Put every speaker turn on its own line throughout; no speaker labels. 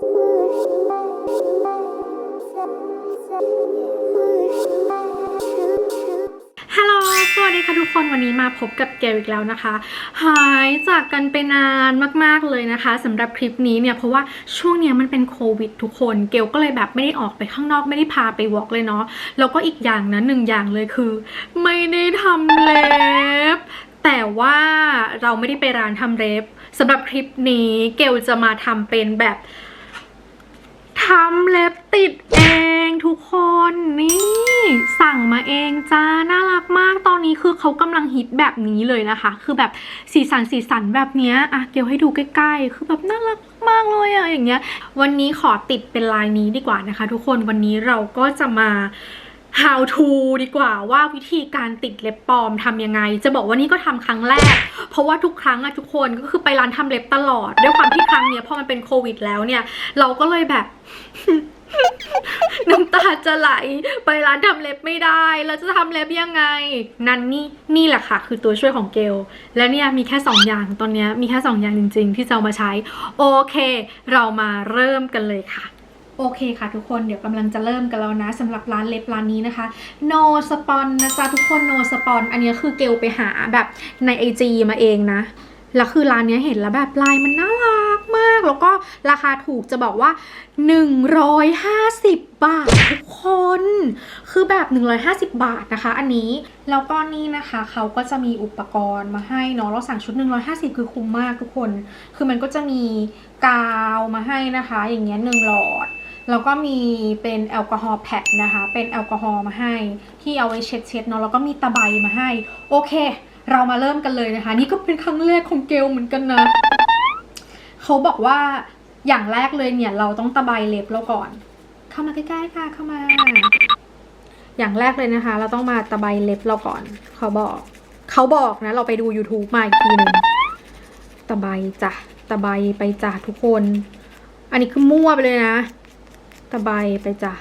ฮัลโหล สวัสดีค่ะทุกคน วันนี้มาพบกับเกลอีกแล้วนะคะ หายจากกันไปนานมากๆเลยนะคะสำหรับคลิปนี้เนี่ย เพราะว่าช่วงเนี้ยมันเป็นโควิดทุกคน เกลก็เลยแบบไม่ได้ออกไปข้างนอกไม่ได้พาไปวอล์กเลยเนาะ แล้วก็อีกอย่างนะหนึ่งอย่างเลยคือ ไม่ได้ทำเล็บ แต่ว่าเราไม่ได้ไปร้านทำเล็บสำหรับคลิปนี้เกลจะมาทำเป็นแบบำเล็บติดเองทุกคนนี่สั่งมาเองจ้าน่ารักมากตอนนี้คือเขากำลังฮิตแบบนี้เลยนะคะ คือแบบสีสันสีสันแบบเนี้ยอะเกี่ยวให้ดูใกล้ๆ คือแบบน่ารักมากเลยอะอย่างเงี้ย วันนี้ขอติดเป็นลายนี้ดีกว่านะคะ ทุกคนวันนี้เราก็จะมา how to ดีกว่าว่าวิธีการติดเล็บปลอมทำยังไง จะบอกว่านี่ก็ทำครั้งแรก เพราะว่าทุกครั้งอะทุกคนก็คือไปร้านทำเล็บตลอด ด้วยความที่ครั้งเนี้ยพอมันเป็นโควิดแล้วเนี่ย เราก็เลยแบบ น้ำตาจะไหล ไปร้านทำเล็บไม่ได้แล้วจะทำเล็บยังไง นั่นนี่นี่แหละค่ะ คือตัวช่วยของเกล และเนี่ยมีแค่ 2 อย่างตอนนี้มีแค่ 2 อย่างจริง ๆ ที่จะเอามาใช้ โอเค เรามาเริ่มกันเลยค่ะ โอเคค่ะทุกคนเดี๋ยวกำลังจะเริ่มกันแล้วนะสำหรับร้านเล็บร้านนี้นะคะ no spon นะจ๊ะทุกคน no spon อันนี้คือเกลไปหาแบบใน IG มาเองนะแล้วคือร้านนี้เห็นแล้วแบบลายมันน่ารักมาก แล้วก็ราคาถูกจะบอกว่า 150 บาททุกคน คือแบบ 150 บาทนะคะ อันนี้แล้วก็นี่นะคะเขาก็จะมีอุปกรณ์มาให้เนาะเราสั่งชุด 150 คือคุ้มมากทุกคน คือมันก็จะมีกาวมาให้นะคะ อย่างเงี้ยหนึ่งหลอด แล้วก็มีเป็นแอลกอฮอล์แพดนะคะ เป็นแอลกอฮอล์มาให้ ที่เอาไว้เช็ดเช็ดเนาะแล้วก็มีตะไบมาให้ โอเค เรามาเริ่มกันเลยนะคะ นี่ก็เป็นครั้งแรกของเกลเหมือนกันนะเขาบอกว่าอย่างแรกเลยเนี่ยเราต้องตะไบเล็บเราก่อน เข้ามาใกล้ๆค่ะเข้ามา อย่างแรกเลยนะคะ เราต้องมาตะไบเล็บเราก่อนเขาบอกเขาบอกนะ เราไปดู YouTube มาอีกทีหนึ่งตะไบจ้ะตะไบไปจ้ะทุกคน อันนี้คือมั่วไปเลยนะ ตะไบไปจ้ะ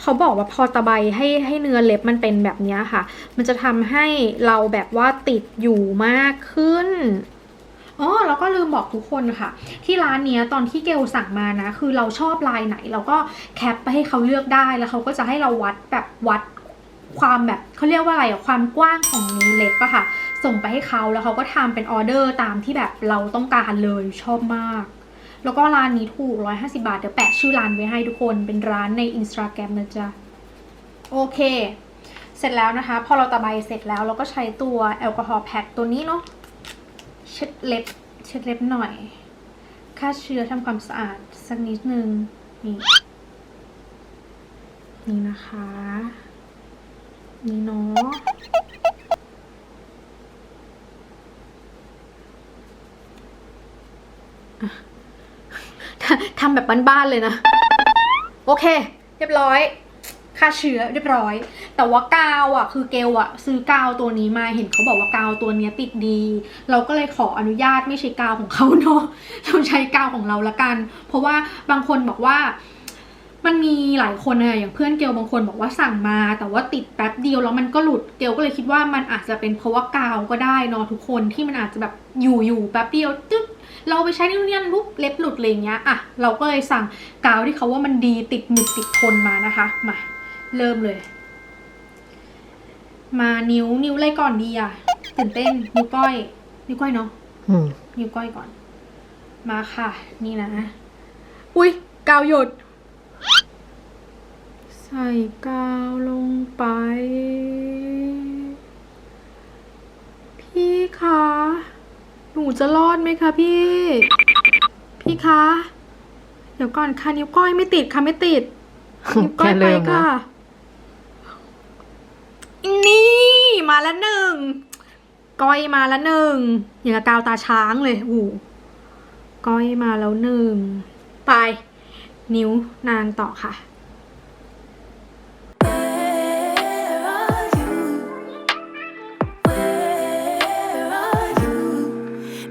เขาบอกว่าพอตะไบให้ให้เนื้อเล็บมันเป็นแบบนี้ค่ะ มันจะทำให้เราแบบว่าติดอยู่มากขึ้นอ๋อแล้วก็ลืมบอกทุกคนค่ะ ที่ร้านเนี้ยตอนที่เกลสั่งมานะ คือเราชอบลายไหน เราก็แคปไปให้เขาเลือกได้แล้วเขาก็จะให้เราวัดแบบวัดความแบบเขาเรียกว่าอะไรอะความกว้างของนิ้วเล็บอะค่ะ ส่งไปให้เขาแล้วเขาก็ทำเป็นออเดอร์ตามที่แบบเราต้องการเลยชอบมาก แล้วก็ร้านนี้ถูก 150 บาท เดี๋ยวแปะชื่อร้านไว้ให้ทุกคนเป็นร้านใน Instagram นะจ๊ะ โอเค เสร็จแล้วนะคะ พอเราตะไบเสร็จแล้วเราก็ใช้ตัวแอลกอฮอล์แพดตัวนี้เนาะเช็ดเล็บ เช็ดเล็บหน่อยฆ่าเชื้อทำความสะอาดสักนิดนึงนี่นี่นะคะ นี่เนาะ ทำแบบบ้านๆเลยนะ โอเค เรียบร้อยฆ่าเชื้อเรียบร้อย แต่ว่ากาวอะ คือเกลอะ ซื้อกาวตัวนี้มาเห็นเขาบอกว่ากาวตัวเนี้ยติดดี เราก็เลยขออนุญาตไม่ใช้กาวของเขาเนาะเราใช้กาวของเราละกัน เพราะว่าบางคนบอกว่า มันมีหลายคนอะอย่างเพื่อนเกลบางคนบอกว่าสั่งมา แต่ว่าติดแป๊บเดียวแล้วมันก็หลุดเกลก็เลยคิดว่ามันอาจจะเป็นเพราะว่ากาวก็ได้เนาะทุกคนที่มันอาจจะแบบอยู่อยู่แป๊บเดียวตึ๊บเราไปใช้นิ้วเนียนปุ๊บเล็บหลุดอะไรอย่างเงี้ยอะเราก็เลยสั่งกาวที่เขาว่ามันดีติดหนึบติดทนมานะคะมาเริ่มเลย มานิ้วนิ้วอะไรก่อนดีอะตื่นเต้นนิ้วก้อย นิ้วก้อยเนาะ
อืม
นิ้วก้อยก่อน มาค่ะ นี่นะ อุ้ยกาวหยด ใส่กาวลงไป พี่คะ หนูจะรอดไหมคะพี่ พี่คะ เดี๋ยวก่อนค่ะนิ้วก้อยไม่ติดค่ะไม่ติด นิ้วก้อย
แค่
ไป
เริ่มนะ
ค่ะ นี่มาแล้วหนึ่ง ก้อยมาแล้วหนึ่ง อย่างกับกาวตาช้างเลยโอ้โหก้อยมาแล้วหนึ่ง ไป นิ้วนางต่อค่ะ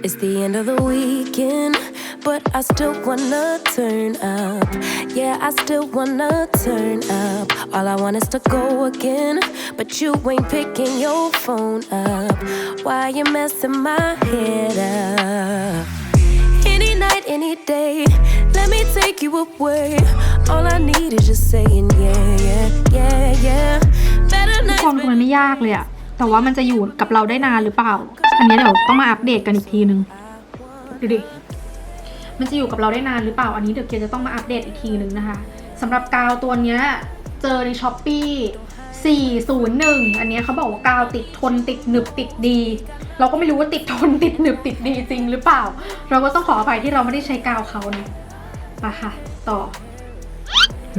It's the end of the weekend, but I still wanna turn up. Yeah, I still wanna turn up. All I want is to go again, but you ain't picking your phone up. Why you messing my head up? Any any day. Let me take you away. All I need is just saying, yeah, yeah, yeah, yeah. Better
ทุก
nights,
คนคือมันไม่ยากเลยอะแต่ว่ามันจะอยู่กับเราได้นานหรือเปล่า อันนี้เดี๋ยวต้องมาอัปเดตกันอีกทีนึงดูดิมันจะอยู่กับเราได้นานหรือเปล่าอันนี้เดี๋ยวเกียร์จะต้องมาอัปเดตอีกทีนึงนะคะสำหรับกาวตัวเนี้ยเจอในช้อปปี้401 อันเนี้ยเขาบอกว่ากาวติดทนติดหนึบติดดี เราก็ไม่รู้ว่าติดทนติดหนึบติดดีจริงหรือเปล่า เราก็ต้องขออภัยที่เราไม่ได้ใช้กาวเขานะมาค่ะ ต่อ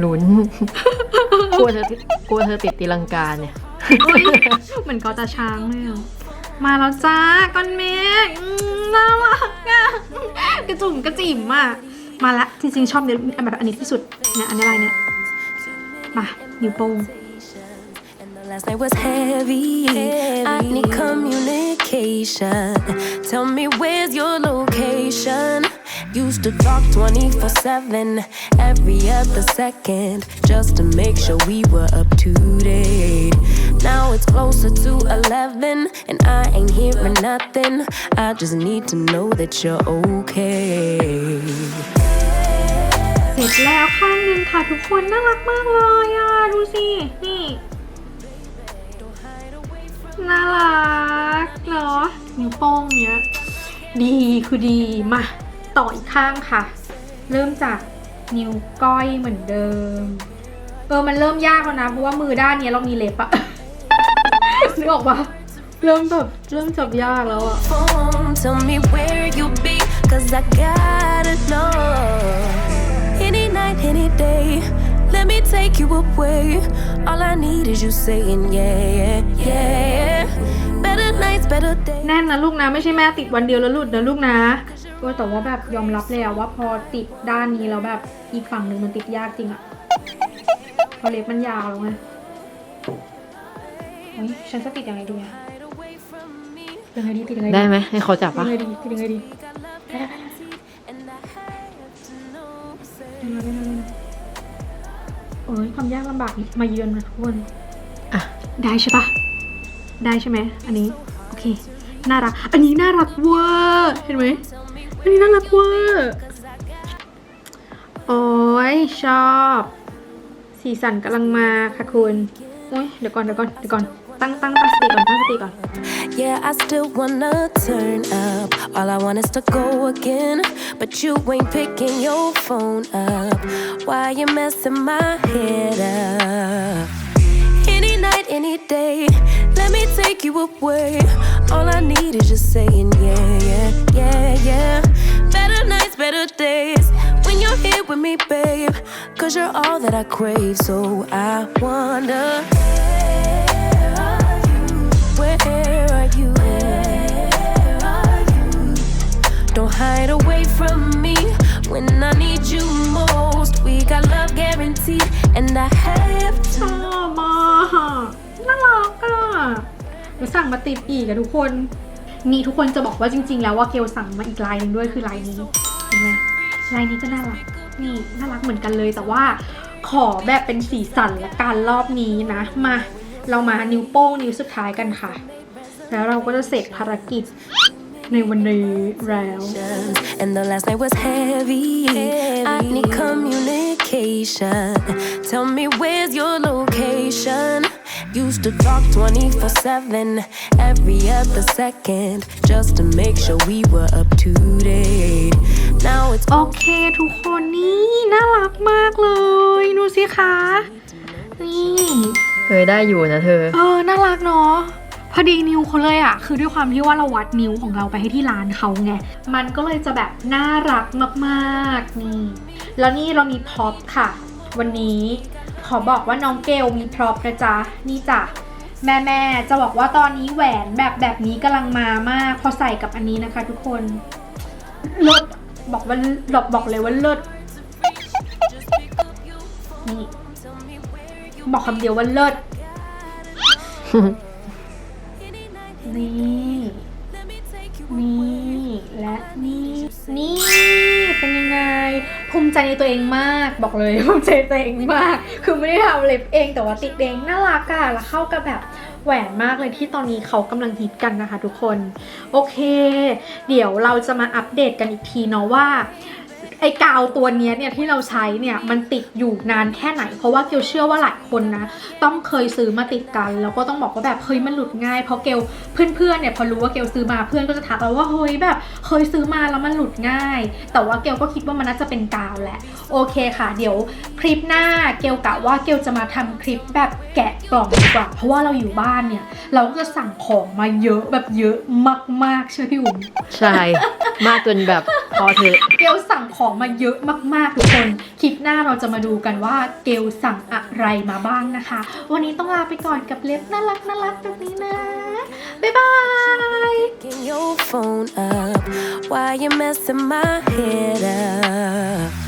ลุ้นกลัวเธอติดกลัวเธอติดตีลังกาเนี่ย
เหมือนกอตาช้างเลยอะ มาแล้วจ้าก้อนเมฆอืมน่ารักอะกระจุ่มกระจิ๋มอะมาละจริงๆชอบเนี่ยแบบอันนี้ที่สุดเนี่ยอันนี้อะไรเนี่ยมานิ้วโป้ง
And the last night was heavy. I need communication. Tell me where's your location. Used to talk 24 7, every other second, just to make sure we were up to date. Now it's closer to 11, and I ain't hearing nothing. I just need to know that you're okay.
เสร็จแล้วข้างหนึงค่ะทุกคนน่ารักมากเลยอ่ะ ดูสิ นี่ น่ารักเนาะนิ้วโป้งเนี้ย ดีคือดีมา ต่ออีกข้างค่ะ เริ่มจากนิ้วก้อยเหมือนเดิม เออมันเริ่มยากแล้วนะ เพราะว่ามือด้านเนี้ยเรามีเล็บอะนึกออกปะเริ่มแบบเริ่มจับยากแล้วอะ
phone, tell me where you be, cause I gotta know. Any night, any day, let me take you away. All I need is you saying, yeah, yeah, yeah. Better nights, better days.
แน่นนะลูกนะ ไม่ใช่แม่ติดวันเดียวแล้วหลุดนะลูกนะ ก็แต่ว่าแบบยอมรับเลยอะว่าพอติดด้านนี้แล้วแบบอีกฝั่งหนึ่งมันติดยากจริงอะเพราะเล็บมันยาวแล้วไงเฮ้ยฉันจะติดยังไงดีอะติดยังไงดีติดยังไงดี
ได้ไหมให้เขาจับ
ติด
ปะ
ยังไงดีติดยังไงดีได้ได้ได้ได้
And I have to know, say
ได้ได้ได้ได้โอ้ยความยากลำบากมาเยือนนะทุกคน
อะ
ได้ใช่ปะได้ใช่ไหมอันนี้โอเคน่ารัก อันนี้น่ารักเวอร์เห็นไหม อันนี้น่ารักเวอร์โอ้ยชอบ สีสันกำลังมาค่ะคุณโอ้ยเดี๋ยวก่อนเดี๋ยวก่อนเดี๋ยวก่อนตั้งตั้งตั้งสติก่อนตั้งสติก่อน
Yeah, I still wanna turn up. All I want is to go again. But you ain't picking your phone up. Why you messing my head up? Any day, let me take you away. All I need is just saying, yeah, yeah, yeah, yeah. Better nights, better days. When you're here with me, babe. Cause you're all that I crave. So I wonder. Where are you? Where are you? Where are you? Don't hide away from me when I need you most. We got love guaranteed, and I have
ชอบมากน่ารักอะเดี๋ยวสั่งมาติดอีกอะทุกคน นี่ทุกคนจะบอกว่าจริง ๆ แล้วว่าเกลสั่งมาอีกลายหนึ่งด้วยคือลายนี้เห็นไหมลายนี้ก็น่ารักนี่น่ารักเหมือนกันเลยแต่ว่าขอแบบเป็นสีสันละกันรอบนี้นะ มา เรามานิ้วโป้งนิ้วสุดท้ายกันค่ะ แล้วเราก็จะเสร็จภารกิจ ในวันนี้แล้ว
And the last night was heavy. I need communication. Tell me where's your location. Used to talk 24 7, every other second, just to make sure we were up to date. Now it's
โอเคทุกคนนี่น่ารักมากเลย ดูสิคะ นี่
เคยได้อยู่นะเธอ
เออ น่ารักเนาะ พอดีนิ้วเขาเลยอะคือด้วยความที่ว่าเราวัดนิ้วของเราไปให้ที่ร้านเขาไง มันก็เลยจะแบบน่ารักมากๆนี่ แล้วนี่เรามีพร็อพค่ะ วันนี้ขอบอกว่าน้องเกลมีพร็อพนะจ๊ะ นี่จ้ะแม่แม่จะบอกว่าตอนนี้แหวนแบบแบบนี้กำลังมามาก พอใส่กับอันนี้นะคะ ทุกคนเลิศบอกว่าหลบบอกเลยว่าเลิศนี่บอกคำเดียวว่าเลิศ นี่ นี่ และนี่ นี่ เป็นยังไง ภูมิใจในตัวเองมาก บอกเลยภูมิใจในตัวเองมาก คือไม่ได้ทำเล็บเองแต่ว่าติดเองน่ารักอะแล้วเข้ากับแบบแหวนมากเลยที่ตอนนี้เขากำลังฮิตกันนะคะทุกคน โอเค เดี๋ยวเราจะมาอัปเดตกันอีกทีเนาะว่า อ้กาวตัวนี้เนี่ยที่เราใช้เนี่ยมันติดอยู่นานแค่ไหน เพราะว่าเกลเชื่อว่าหลายคนนะ ต้องเคยซื้อมาติดกัน แล้วก็ต้องบอกว่าแบบเฮ้ยมันหลุดง่ายเพราะเกลเพื่อนๆเนี่ยพอรู้ว่าเกลซื้อมาเพื่อนก็จะทักเราว่าเฮ้ยแบบเคยซื้อมาแล้วมันหลุดง่าย แต่ว่าเกลก็คิดว่ามันน่าจะเป็นกาวแหละโอเคค่ะ เดี๋ยวคลิปหน้าเกลกะว่าเกลจะมาทำคลิปแบบแกะกล่องดีกว่าเพราะว่าเราอยู่บ้านเนี่ยเราก็จะสั่งของมาเยอะแบบเยอะมากๆใช่ไหมพี่อุ๋ม
ใช่มากจนแบบ พอเถอะ
เกลสั่งของมาเยอะมากๆทุกคน คลิปหน้าเราจะมาดูกันว่าเกลสั่งอะไรมาบ้างนะคะ วันนี้ต้องลาไปก่อนกับเล็บน่ารักน่ารักแบบนี้นะ บ๊ายบาย
Picking your phone up while you're messing my head up.